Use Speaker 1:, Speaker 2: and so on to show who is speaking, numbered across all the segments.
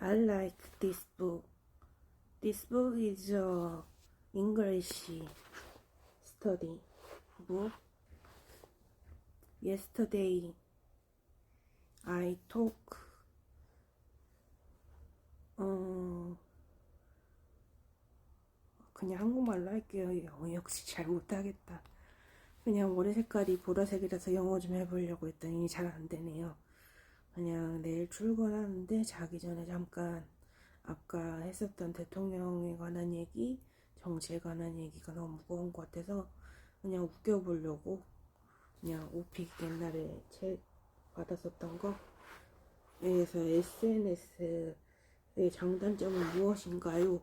Speaker 1: I like this book. This book is a English study book. Yesterday I talk 어 그냥 한국말로 할게요. 영어 역시 잘 못하겠다. 그냥 머리 색깔이 보라색이라서 영어 좀 해보려고 했더니 잘 안 되네요. 그냥 내일 출근하는데 자기 전에 잠깐 아까 했었던 대통령에 관한 얘기, 정치에 관한 얘기가 너무 무거운 것 같아서 그냥 웃겨보려고 그냥 오픽 옛날에 책 받았었던 거 에서 SNS의 장단점은 무엇인가요?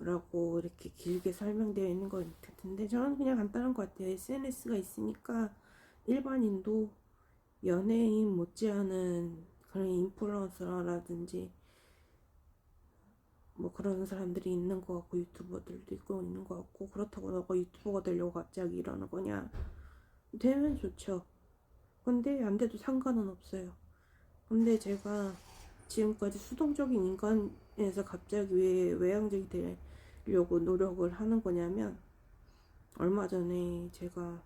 Speaker 1: 라고 이렇게 길게 설명되어 있는 것 같은데 저는 그냥 간단한 것 같아요. SNS가 있으니까 일반인도 연예인 못지않은 그런 인플루언서라든지 뭐 그런 사람들이 있는 것 같고 유튜버들도 있고 있는 것 같고 그렇다고 너가 유튜버가 되려고 갑자기 이러는 거냐? 되면 좋죠. 근데 안 돼도 상관은 없어요. 근데 제가 지금까지 수동적인 인간에서 갑자기 왜 외향적이 되려고 노력을 하는 거냐면 얼마 전에 제가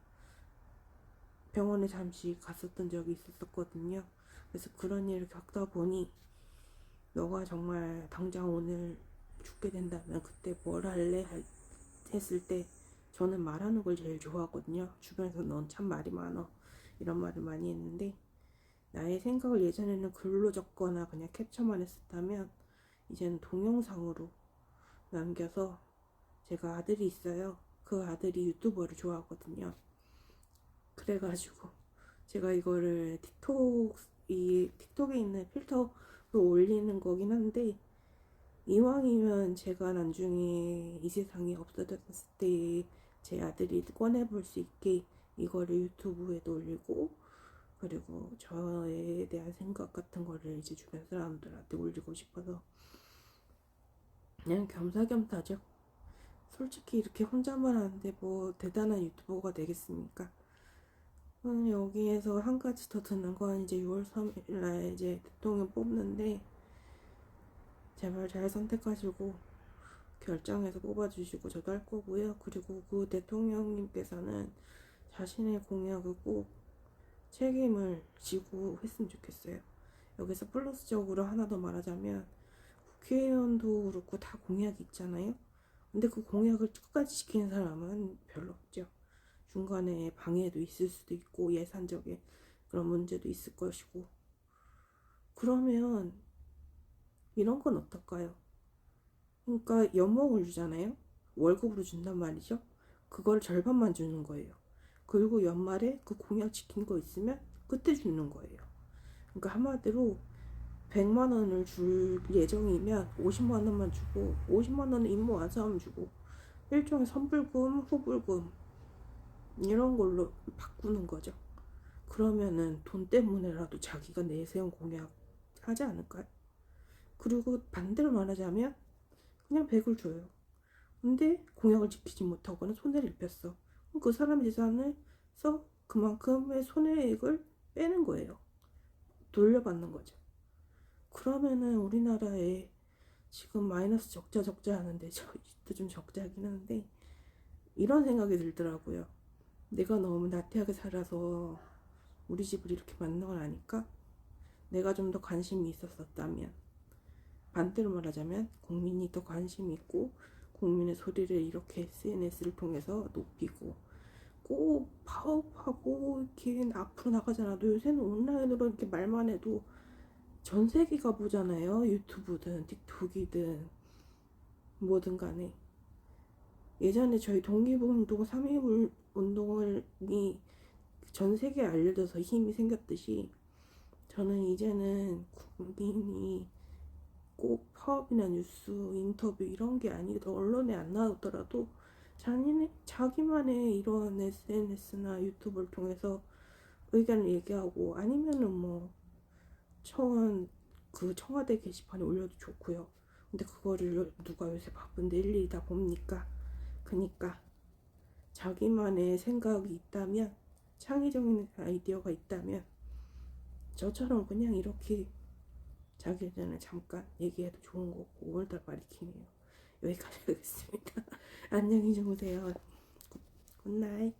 Speaker 1: 병원에 잠시 갔었던 적이 있었거든요. 그래서 그런 일을 겪다 보니 너가 정말 당장 오늘 죽게 된다면 그때 뭘 할래? 할- 했을 때 저는 말하는 걸 제일 좋아하거든요. 주변에서 넌 참 말이 많어. 이런 말을 많이 했는데 나의 생각을 예전에는 글로 적거나 그냥 캡처만 했었다면 이제는 동영상으로 남겨서 제가 아들이 있어요. 그 아들이 유튜버를 좋아하거든요. 그래가지고 제가 이거를 틱톡 이 틱톡에 있는 필터로 올리는 거긴 한데 이왕이면 제가 나중에 이 세상에 없어졌을 때 제 아들이 꺼내 볼 수 있게 이거를 유튜브에도 올리고 그리고 저에 대한 생각 같은 거를 이제 주변 사람들한테 올리고 싶어서 그냥 겸사겸사죠. 솔직히 이렇게 혼자만 하는데 뭐 대단한 유튜버가 되겠습니까? 저는 여기에서 한 가지 더 듣는 건 이제 6월 3일 날 이제 대통령 뽑는데 제발 잘 선택하시고 결정해서 뽑아주시고 저도 할 거고요. 그리고 그 대통령님께서는 자신의 공약을 꼭 책임을 지고 했으면 좋겠어요. 여기서 플러스적으로 하나 더 말하자면 국회의원도 그렇고 다 공약이 있잖아요. 근데 그 공약을 끝까지 지키는 사람은 별로 없죠. 중간에 방해도 있을 수도 있고 예산적인 그런 문제도 있을 것이고 그러면 이런 건 어떨까요? 그러니까 연봉을 주잖아요. 월급으로 준단 말이죠. 그걸 절반만 주는 거예요. 그리고 연말에 그 공약 지킨 거 있으면 그때 주는 거예요. 그러니까 한마디로 100만 원을 줄 예정이면 50만 원만 주고 50만 원은 임무 완수하면 주고 일종의 선불금, 후불금 이런 걸로 바꾸는 거죠. 그러면은 돈 때문에라도 자기가 내세운 공약 하지 않을까요? 그리고 반대로 말하자면 그냥 100을 줘요. 근데 공약을 지키지 못하거나 손해를 입혔어. 그 사람의 재산에서 그만큼의 손해액을 빼는 거예요. 돌려받는 거죠. 그러면은 우리나라에 지금 마이너스 적자 적자 하는데 저희도 좀 적자긴 한데 이런 생각이 들더라고요. 내가 너무 나태하게 살아서 우리 집을 이렇게 만든 걸 아니까 내가 좀 더 관심이 있었었다면 반대로 말하자면 국민이 더 관심이 있고 국민의 소리를 이렇게 SNS를 통해서 높이고 꼭 파업하고 이렇게 앞으로 나가잖아도 요새는 온라인으로 이렇게 말만 해도 전 세계가 보잖아요. 유튜브든 틱톡이든 뭐든 간에 예전에 저희 독립운동 3.1 운동이 전 세계에 알려져서 힘이 생겼듯이 저는 이제는 국민이 꼭 파업이나 뉴스, 인터뷰 이런 게 아니더라도 언론에 안 나오더라도 자기네, 자기만의 이런 SNS나 유튜브를 통해서 의견을 얘기하고 아니면은 뭐 청원 그 청와대 게시판에 올려도 좋고요. 근데 그거를 누가 요새 바쁜데 일일이 다 봅니까? 그니까 자기만의 생각이 있다면 창의적인 아이디어가 있다면 저처럼 그냥 이렇게 자기 전에 잠깐 얘기해도 좋은 거고 5월달 말이 기네요. 여기까지 하겠습니다. 안녕히 주무세요. 굿- 굿나잇.